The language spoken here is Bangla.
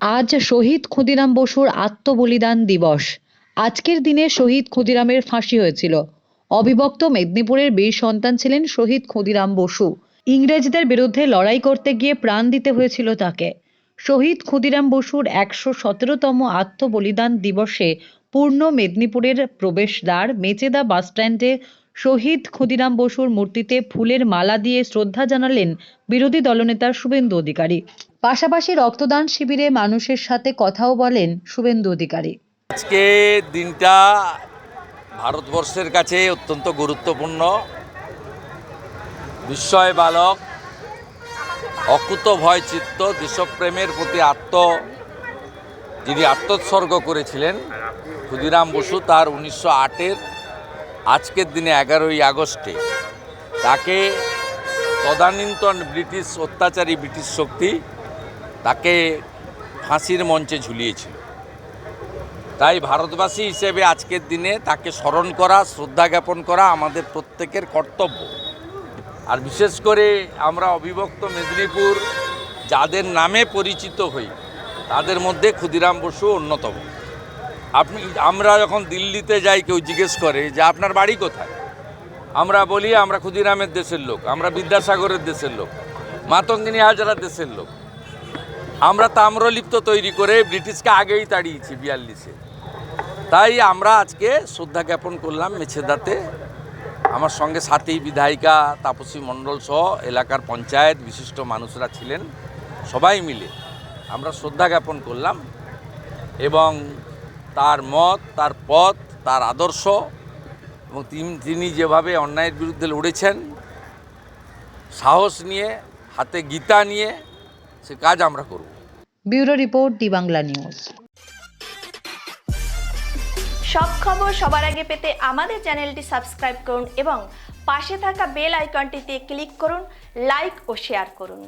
আজ শহীদ ক্ষুদিরাম বসুর আত্মবলিদান দিবস। আজকের দিনে শহীদ ক্ষুদিরামের ফাঁসি হয়েছিল। অবিভক্ত মেদিনীপুরের বীর সন্তান ছিলেন শহীদ ক্ষুদিরাম বসু। ইংরেজদের বিরুদ্ধে লড়াই করতে গিয়ে প্রাণ দিতে হয়েছিল তাকে। শহীদ ক্ষুদিরাম বসুর একশো সতেরোতম আত্মবলিদান দিবসে পূর্ণ মেদিনীপুরের প্রবেশদ্বার মেচেদা বাসস্ট্যান্ডে শহীদ ক্ষুদিরাম বসুর মূর্তিতে ফুলের মালা দিয়ে শ্রদ্ধা জানালেন বিরোধী দলনেতা শুভেন্দু অধিকারী। পাশাপাশি রক্তদান শিবিরে মানুষের সাথে কথাও বলেন শুভেন্দু অধিকারী। আজকে দিনটা ভারতবর্ষের কাছে অত্যন্ত গুরুত্বপূর্ণ। বিস্ময় বালক, অকুত ভয় চিত্ত দেশপ্রেমের প্রতি আত্ম, যিনি আত্মোৎসর্গ করেছিলেন, ক্ষুদিরাম বসু, তার উনিশশো আটের আজকের দিনে এগারোই আগস্টে। তাকে তদানীন্তন ব্রিটিশ অত্যাচারী ব্রিটিশ শক্তি তাকে ফাঁসির মঞ্চে ঝুলিয়েছিল। তাই ভারতবাসী হিসেবে আজকের দিনে তাকে স্মরণ করা, শ্রদ্ধা জ্ঞাপন করা আমাদের প্রত্যেকের কর্তব্য। আর বিশেষ করে আমরা অবিভক্ত মেদিনীপুর যাদের নামে পরিচিত হই, তাদের মধ্যে ক্ষুদিরাম বসু অন্যতম। আপনি, আমরা যখন দিল্লিতে যাই, কেউ জিজ্ঞেস করে যে, আপনার বাড়ি কোথায়? আমরা বলি, আমরা ক্ষুদিরামের দেশের লোক, আমরা বিদ্যাসাগরের দেশের লোক, মাতঙ্গিনী হাজারার দেশের লোক। আমরা তাম্রলিপ্ত তৈরি করে ব্রিটিশকে আগেই তাড়িয়েছি বিয়াল্লিশে। তাই আমরা আজকে শ্রদ্ধা জ্ঞাপন করলাম মেছেদাতে। আমার সঙ্গে সাথী বিধায়িকা তাপসী মণ্ডল সহ এলাকার পঞ্চায়েত বিশিষ্ট মানুষরা ছিলেন, সবাই মিলে আমরা শ্রদ্ধা জ্ঞাপন করলাম এবং তার মত, তার পথ, তার আদর্শ এবং তিন- যেভাবে অন্যায়ের বিরুদ্ধে লড়েছেন, সাহস নিয়ে, হাতে গীতা নিয়ে সে কাজ আমরা করব। Bureau report the Bangla news. সব খবর সবার আগে পেতে আমাদের চ্যানেলটি সাবস্ক্রাইব করুন এবং পাশে থাকা বেল আইকনটিতে ক্লিক করুন লাইক ও শেয়ার করুন।